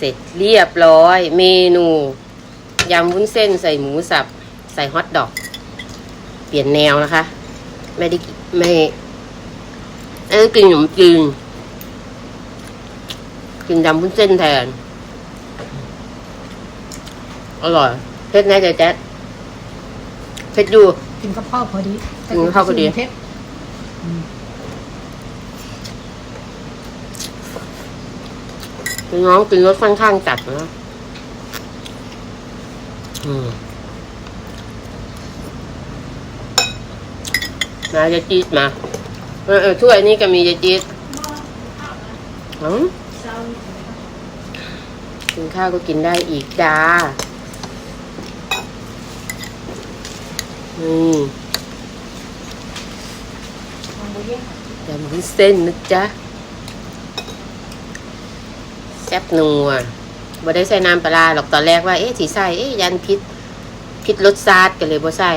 เสร็จเรียบร้อย เมนูยำวุ้นเส้นใส่หมูสับ ใส่ฮอทดอก เปลี่ยนแนวนะคะ ไม่ได้กิไม่ไม่ได้กินขนมจีนกินยำวุ้นเส้นแทน อร่อยเผ็ดแน่ใจแจ๊ดเผ็ดอยู่กินกับข้าวพอดีกินกับข้าวพอดีเผ็ด อืมน้องกินรสค่อนข้างจัดนะอืมมายาจีดมา เออเออถ้วยนี้ก็มียาจีดอืมกินข้าวก็กินได้อีกจ้าอืมยำวุ้นเส้นนะจ๊ะ แซ่บนัวบ่ได้ใส่น้ำปลาหรอกตอนแรกว่าเอ๊ะสีใส่เอ๊ะยันพิษพิษรสชาติกันเลยบ่ใส่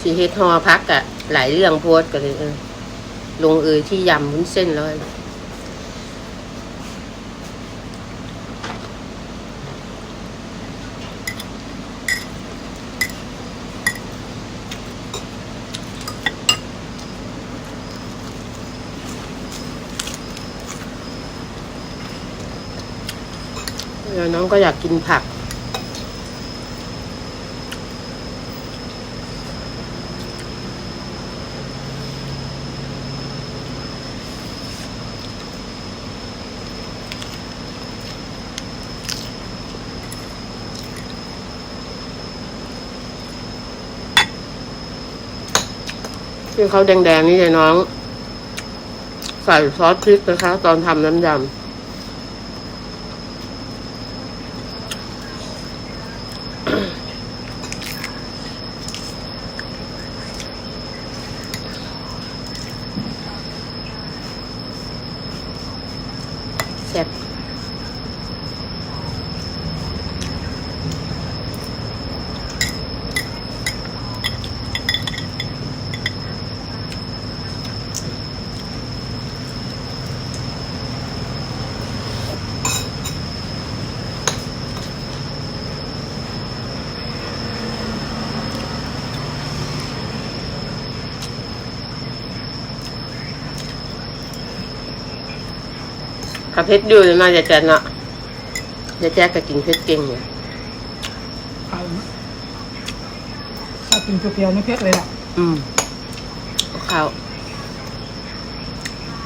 สีเฮ็ดฮอพักอะหลายเรื่องโพสกันเลยเออลงเอยที่ยำวุ้นเส้นเลย แล้วน้องก็อยากกินผัก ที่เขาแดงๆนี่เลยน้อง ใส่ซอสพริกนะคะ ตอนทำน้ำยำ แซ่บ ถ้าเพชรดูเลยมาจะแจ๊ดเนาะจะแจ๊ดก็กินเพชรเก่งเนี่ยข้าวนะถ้ากินเปรี้ยวๆไม่เผ็ดเลยล่ะอืมเอาข้าว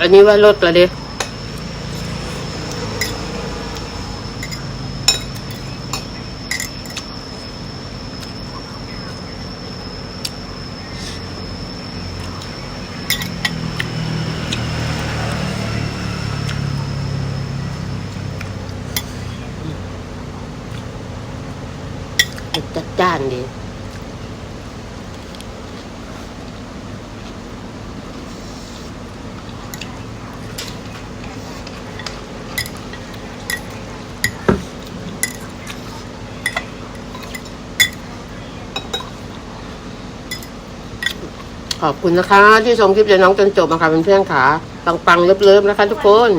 อันนี้ว่าลดละเด้ จัดจ้านดีขอบคุณนะคะ ที่ชมคลิปเจน้องจนจบนะคะเป็นเพื่อนๆค่ะปังๆเลิฟๆนะคะทุกคน